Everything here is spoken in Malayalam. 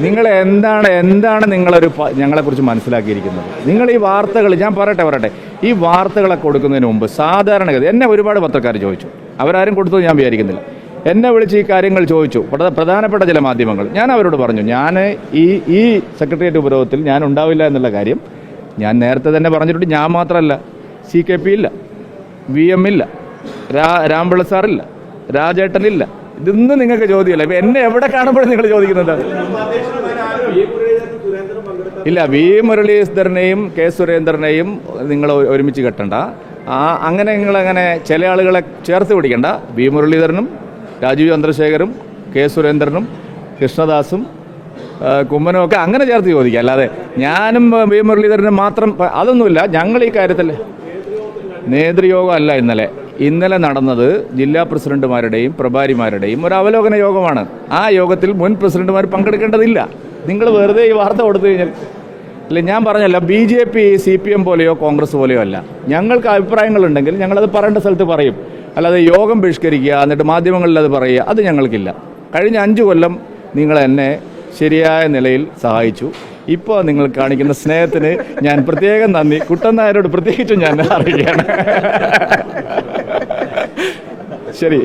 നിങ്ങൾ എന്താണ് എന്താണ് നിങ്ങളൊരു ഞങ്ങളെ ഞങ്ങളെക്കുറിച്ച് മനസ്സിലാക്കിയിരിക്കുന്നത്? നിങ്ങൾ ഈ വാർത്തകൾ ഞാൻ പറയട്ടെ പറയട്ടെ. ഈ വാർത്തകളൊക്കെ കൊടുക്കുന്നതിന് മുമ്പ് സാധാരണഗതി എന്നെ ഒരുപാട് പത്രക്കാർ ചോദിച്ചു. അവരാരും കൊടുത്തു ഞാൻ വിചാരിക്കുന്നില്ല. എന്നെ വിളിച്ച് ഈ കാര്യങ്ങൾ ചോദിച്ചു. പ്രധ- പ്രധാനപ്പെട്ട ചില മാധ്യമങ്ങൾ. ഞാൻ അവരോട് പറഞ്ഞു ഞാൻ ഈ ഈ സെക്രട്ടേറിയറ്റ് ഉപരോധത്തിൽ ഞാൻ ഉണ്ടാവില്ല എന്നുള്ള കാര്യം ഞാൻ നേരത്തെ തന്നെ പറഞ്ഞിട്ടുണ്ട്. ഞാൻ മാത്രമല്ല സി കെ പി ഇല്ല വി എം ഇല്ല രാ രാംപിള്ള സാറില്ല രാജേട്ടനില്ല ഇതൊന്നും നിങ്ങൾക്ക് ചോദ്യമല്ല. ഇപ്പം എന്നെ എവിടെ കാണുമ്പോഴും നിങ്ങൾ ചോദിക്കുന്നത്? ഇല്ല വി. മുരളീധരനെയും കെ. സുരേന്ദ്രനെയും നിങ്ങൾ ഒരുമിച്ച് കെട്ടണ്ട. ആ അങ്ങനെ നിങ്ങളങ്ങനെ ചില ആളുകളെ ചേർത്ത് പിടിക്കണ്ട. വി. മുരളീധരനും രാജീവ് ചന്ദ്രശേഖരും കെ. സുരേന്ദ്രനും കൃഷ്ണദാസും കുമ്മനും ഒക്കെ അങ്ങനെ ചേർത്ത് ചോദിക്കുക അല്ലാതെ ഞാനും വി. മുരളീധരനും മാത്രം അതൊന്നുമില്ല. ഞങ്ങൾ ഈ കാര്യത്തിൽ നേതൃയോഗം അല്ല ഇന്നലെ. ഇന്നലെ നടന്നത് ജില്ലാ പ്രസിഡന്റുമാരുടെയും പ്രഭാരിമാരുടെയും ഒരു അവലോകന യോഗമാണ്. ആ യോഗത്തിൽ മുൻ പ്രസിഡന്റുമാർ പങ്കെടുക്കേണ്ടതില്ല. നിങ്ങൾ വെറുതെ ഈ വാർത്ത കൊടുത്തു കഴിഞ്ഞാൽ അല്ല ഞാൻ പറഞ്ഞല്ല B J P C P M പോലെയോ കോൺഗ്രസ് പോലെയോ അല്ല. ഞങ്ങൾക്ക് അഭിപ്രായങ്ങളുണ്ടെങ്കിൽ ഞങ്ങളത് പറയേണ്ട സ്ഥലത്ത് പറയും. അല്ലാതെ യോഗം ബഹിഷ്കരിക്കുക എന്നിട്ട് മാധ്യമങ്ങളിൽ അത് പറയുക അത് ഞങ്ങൾക്കില്ല. കഴിഞ്ഞ അഞ്ച് കൊല്ലം നിങ്ങൾ എന്നെ ശരിയായ നിലയിൽ സഹായിച്ചു. ഇപ്പോൾ നിങ്ങൾ കാണിക്കുന്ന സ്നേഹത്തിന് ഞാൻ പ്രത്യേകം നന്ദി. കുട്ടൻ നായരോട് പ്രത്യേകിച്ചും ഞാൻ അറിയുകയാണ് ശരി